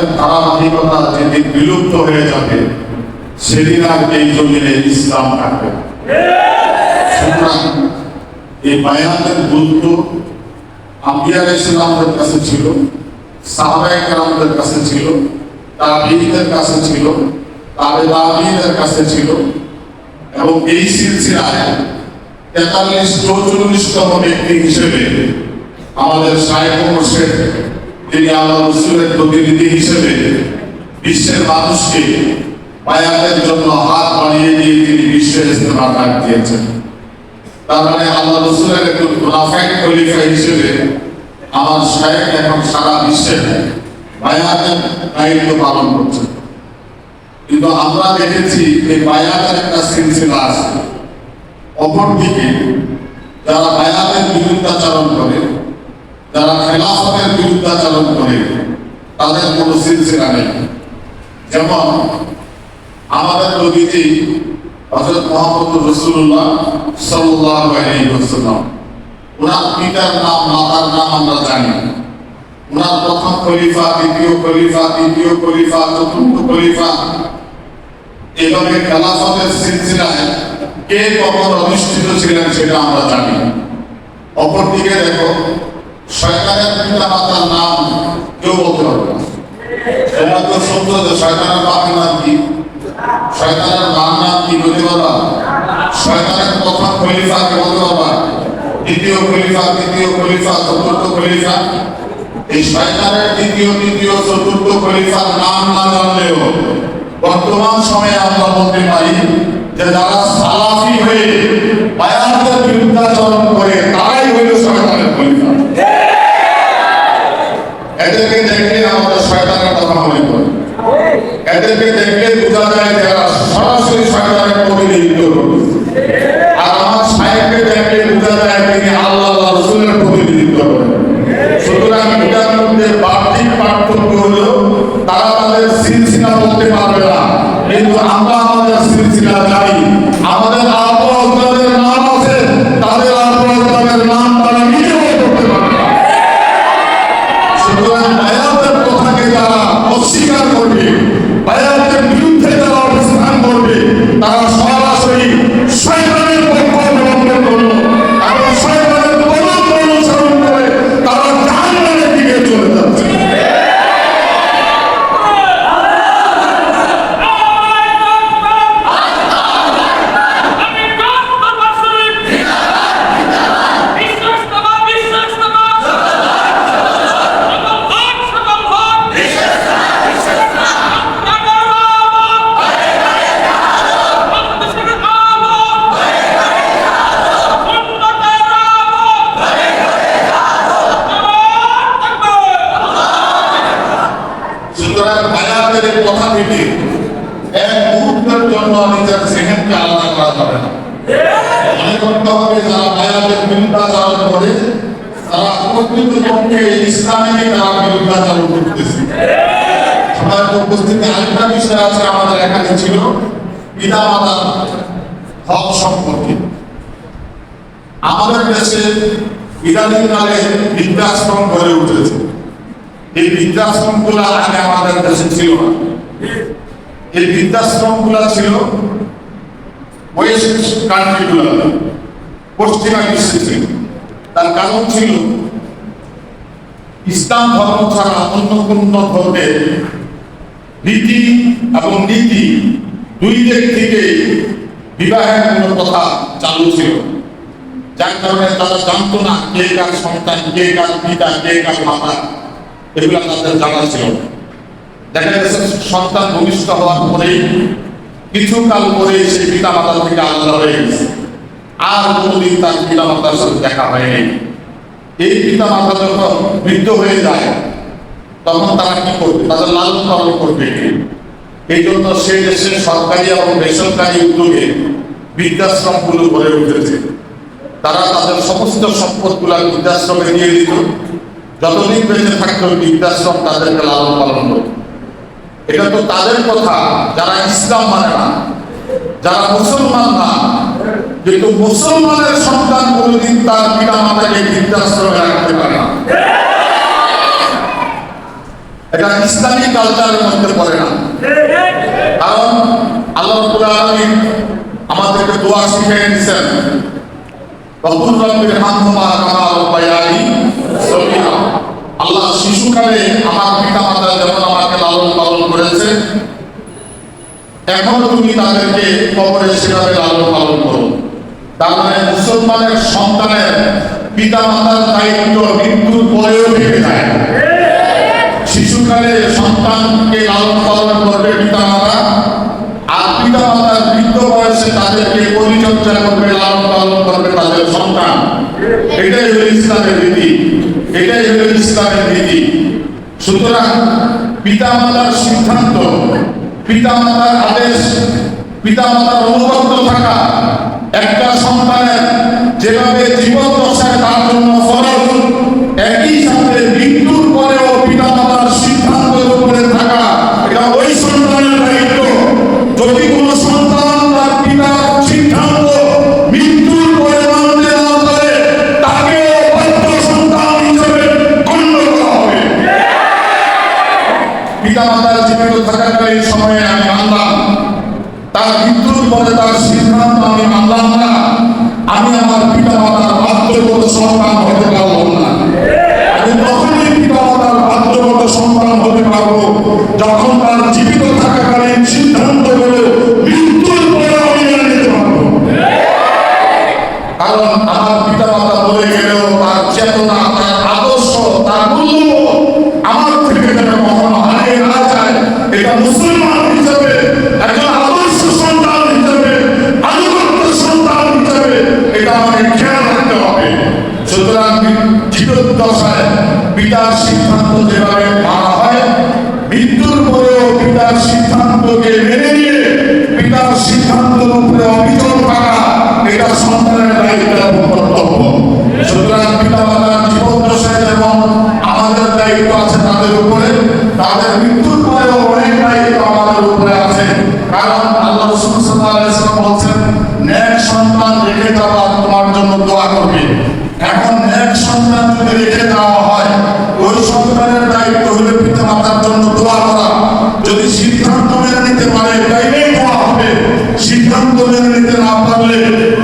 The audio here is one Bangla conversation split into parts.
বায়াতের ধারাবাহিকতা যেদিন বিলুপ্ত হয়ে যাবে, সেদিন আর এই জমিনে ইসলাম থাকবে এই বায়াতের গুরুত্ব আম্বিয়ার ইসলামদের কাছে ছিল, সাহাবায়ে কেরামদের কাছে ছিল, তাবিঈদের কাছে ছিল তাবে তাবিঈদের কাছে ছিল, এবং এই সিলসিলায় তেতাল্লিশ চৌচল্লিশতম ব্যক্তি হিসেবে আমাদের সাহেব মোর্শেদ তিনি আল্লাহ রসুলের প্রতিনিধি হিসেবে বিশ্বের মানুষকে বায়াতের জন্য হাত বাড়িয়ে দিয়ে তিনি বিশ্বের ইস্তেমা ডাক দিয়েছেন। তার মানে আল্লাহ রসুলের একটু খোলাফাইট খলিফা হিসেবে আমার সাহেব এখন সারা বিশ্বে বায়াতের দায়িত্ব পালন করছেন। কিন্তু আমরা দেখেছি এই বায়াতের একটা সিলসিলা আছে। অপরদিকে যারা বায়াতের বিরুদ্ধাচরণ করে, যারা খেলাফতের বিরুদ্ধাচরণ করে তাদের কোনো সিলসিলা নেই। যেমন আমাদের নবীজি হযরত মুহাম্মদ রাসূলুল্লাহ সাল্লাল্লাহু আলাইহি ওনার পিতার নাম, মাতার নাম আমরা জানি। ওনার প্রথম খলিফা, দ্বিতীয় খলিফা, তৃতীয় খলিফা, চতুর্থ খলিফা। এভাবে খেলাফতের সিলসিলায় কে কখন অধিষ্ঠিত ছিলেন সেটা আমরা জানি। অপরদিকে দেখো শয়তানের পিতা নাম কেউ বলতে পারবে না। তোমরা তো শুনছো যে শয়তানের বাপের নাম কি? শয়তানের মার নাম কি বলতে পারবা? শয়তানের প্রথম খলিফাকে বলতে পারবা? দ্বিতীয় খলিফা, তৃতীয় খলিফা, চতুর্থ খলিফা। এই শয়তানের দ্বিতীয়, তৃতীয়, চতুর্থ খলিফার নাম না জানলেও বর্তমান সময়ে আমরা বলতে পারি যে যারা সালাফি হয়ে বায়াতের বিরুদ্ধাচরণ করে, তারাই হইল শয়তানের খলিফা এদেরকে দেখলে আমাদের শয়তানের কথা মনে পড়ে। এদেরকে দেখলে বোঝা যায় যে এরা সরাসরি শয়তানের প্রতিনিধিত্ব আর আমার সাহেবকে দেখলে বোঝা যায় তিনি আল্লাহ রসুলের প্রতিনিধিত্ব করেন সুতরাং এটার মধ্যে বাহ্যিক পার্থক্য হলো, তারা তাদের সিলসিলা বলতে পারবে না। কিন্তু আমরা আমাদের সিলসিলা জানি। এই কথা থেকে এক মুহূর্তের জন্য নিজের সেহেনকে আলাদা করা যাবে না। তারা তারা বিষয় আছে আমাদের এখানে ছিল সম্পর্কে। আমাদের দেশে ইদানিং কালে বৃদ্ধাশ্রম গড়ে উঠেছে। এই বৃদ্ধাশ্রমগুলা আগে আমাদের দেশে ছিল না। এই বৃদ্ধাশ্রমগুলা ছিল ওয়েস্ট কান্ট্রি গুলা পশ্চিমা বিশ্বে। ছিল তার কারণ ছিল ইসলাম ধর্ম ছাড়া অন্য কোন ধর্মের রীতি এবং নীতি দুই দিক থেকে বিবাহের কোনো কথা চালু ছিল। যার কারণে তারা জানতো না কে কার সন্তান, কে কার পিতা, কে কার মাতা। এগুলো তাদের জানা ছিল দেখা গেছে সন্তান ভূমিষ্ঠ হওয়ার পরেই কিছু কাল পরেই সেই পিতা মাতার থেকে আলাদা হয়ে গেছে। আর কোনোদিন তার পিতা মাতার সাথে দেখা হয়নি। এই পিতা মাতা যখন বৃদ্ধ হয়ে যায়, তখন তারা কি করবে? তাদের লালন পালন করবে এই জন্য সেই দেশের সরকারি এবং বেসরকারি উদ্যোগে বৃদ্ধাশ্রমগুলো গড়ে উঠেছে। তারা তাদের সমস্ত সম্পদগুলা বৃদ্ধাশ্রমে দিয়ে দিত যতদিন বেঁচে থাকতো বৃদ্ধাশ্রম তাদেরকে লালন পালন করত এটা তো তাদের কথা, যারা ইসলাম মানে না, যারা মুসলমান না। কিন্তু মুসলমানের সন্তান কোনোদিন তার পিতা মাতাকে বৃদ্ধাশ্রমে রাখতে পারে না। এটা ইসলামিক কালচারের মধ্যে পড়ে না। কারণ আল্লাহ আলামিন আমাদেরকে দোয়া শিখিয়ে দিয়েছেন, রব্বুল রব্বির হামহুমা কামা রাব্বায়ানি সগীরা আল্লাহ শিশুকালে আমার পিতা মাতা যেমন আমাকে লালন পালন করেছে, এখনও তুমি তাদেরকে কবরে সেভাবে লালন পালন করো। তার মানে মুসলমানের সন্তানের পিতা মাতার দায়িত্ব মৃত্যুর পরেও থেকে যায়। শিশুকালে সন্তানকে লালন পালন করবে পিতা মাতা, আর পিতা মাতার বৃদ্ধ বয়সে তাদেরকে পরিচর্যা করবে, লালন পালন করবে তাদের সন্তান এটাই হলো ইসলামের রীতি ইসলামের নীতি। সুতরাং পিতা মাতার সিদ্ধান্ত পিতা মাতার আদেশ পিতা মাতার অনুগত থাকা একটা সন্তানের যেভাবে জীবন দশায় তার তাদের মৃত্যুর পরেও অনেক দায়িত্ব আমাদের উপরে আছে। কারণ আল্লাহ রসুল বলছেন, নেক সন্তান রেখে যাওয়া তোমার জন্য দোয়া করবে। এখন নেক সন্তান যদি রেখে দেওয়া হয়, ওই সন্তানের দায়িত্ব হলো পিতা মাতার জন্য দোয়া করা। যদি সিদ্ধান্ত মেনে নিতে পারে, তাইলেই দোয়া হবে। সিদ্ধান্ত মেনে নিতে না পারলে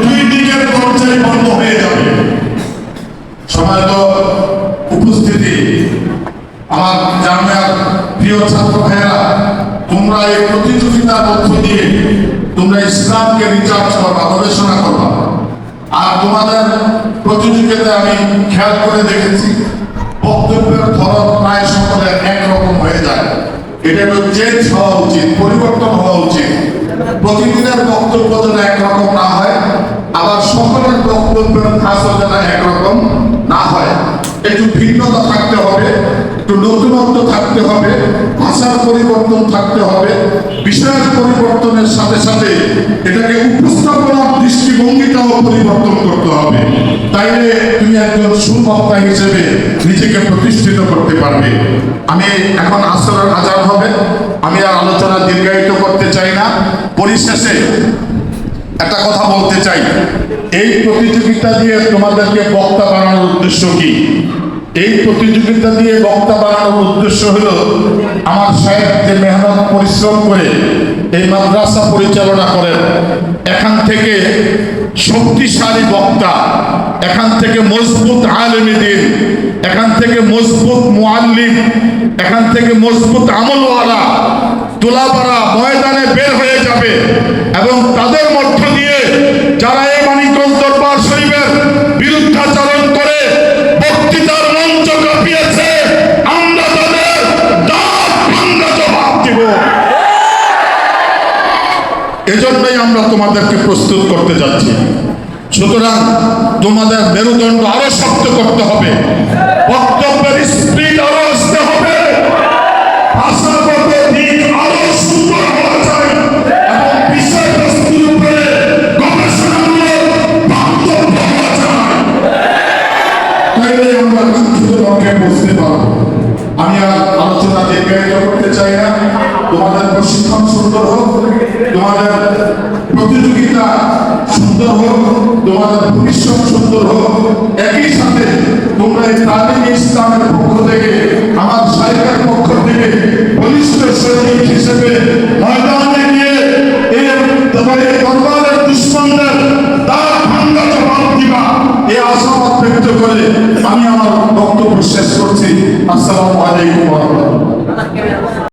দুই দিকের দরজাই বন্ধ হয়ে যাবে। সময় তো উপস্থিতি। আমার প্রিয় ছাত্র ভাইয়েরা, তোমরা এই প্রতিযোগিতার মধ্য দিয়ে তোমরা ইসলামকে রিচার্জ করবা গবেষণা করবা। আর তোমাদের প্রতিযোগিতায় আমি খেয়াল করে দেখেছি, বক্তব্যের ধরন প্রায় সকলের একরকম হয়ে যায়। এটা একটু চেঞ্জ হওয়া উচিত, পরিবর্তন হওয়া উচিত। প্রতিদিনের বক্তব্য যেন একরকম না হয়, আবার সকলের বক্তব্যের খাসও যেন একরকম না হয়। একটু ভিন্নতা থাকতে হবে। একটু নতুনত্ব থাকতে হবে, ভাষার পরিবর্তন থাকতে হবে, বিষয়ের পরিবর্তনের সাথে সাথে এটাকে উপস্থাপনার দৃষ্টিভঙ্গিটাও পরিবর্তন করতে হবে। তাইলে তুমি একজন সুবক্তা হিসেবে নিজেকে প্রতিষ্ঠিত করতে পারবে। আমি এখন আসরের আজান হবে, আমি আর আলোচনা দীর্ঘায়িত করতে চাই না। পরিশেষে একটা কথা বলতে চাই। এই প্রতিযোগিতা দিয়ে তোমাদেরকে বক্তা বানানোর উদ্দেশ্য কি? এই প্রতিযোগিতা দিয়ে বক্তা বানানোর উদ্দেশ্য হলো আমার সাহেব মেহনত, পরিশ্রম করে এই মাদ্রাসা পরিচালনা করেন, এখান থেকে শক্তিশালী বক্তা, এখান থেকে মজবুত আলেমী দিন এখান থেকে মজবুত মুআল্লিম, এখান থেকে মজবুত আমলওয়ালা তোলাপাড়া ময়দানে বের হয়ে যাবে এবং তাদের মধ্য এজন্যই আমরা তোমাদেরকে প্রস্তুত করতে যাচ্ছি। সুতরাং তোমাদের মেরুদণ্ড আরও শক্ত করতে হবে। বক্তব্যের স্পিড আরও আসতে হবে। আমরা আমি আর আলোচনা করতে চাই না। তোমাদের প্রশিক্ষণ সুন্দর হোক। প্রতিযোগিতা সুন্দর হোক, তোমাদের ভবিষ্যৎ সুন্দর হোক, একই সাথে তোমরা এই তালিম ইসলামের পক্ষ থেকে, আমার সাহেবের পক্ষ থেকে, বলিষ্ঠ সৈনিক হিসেবে ময়দানে গিয়ে তোমার এই দরবারের দুশ্মনদের দ্বার ভাঙ্গা জবাব দিবা। এই আশাবাদ ব্যক্ত করে আমি আমার বক্তব্য শেষ করছি। আসসালামু আলাইকুম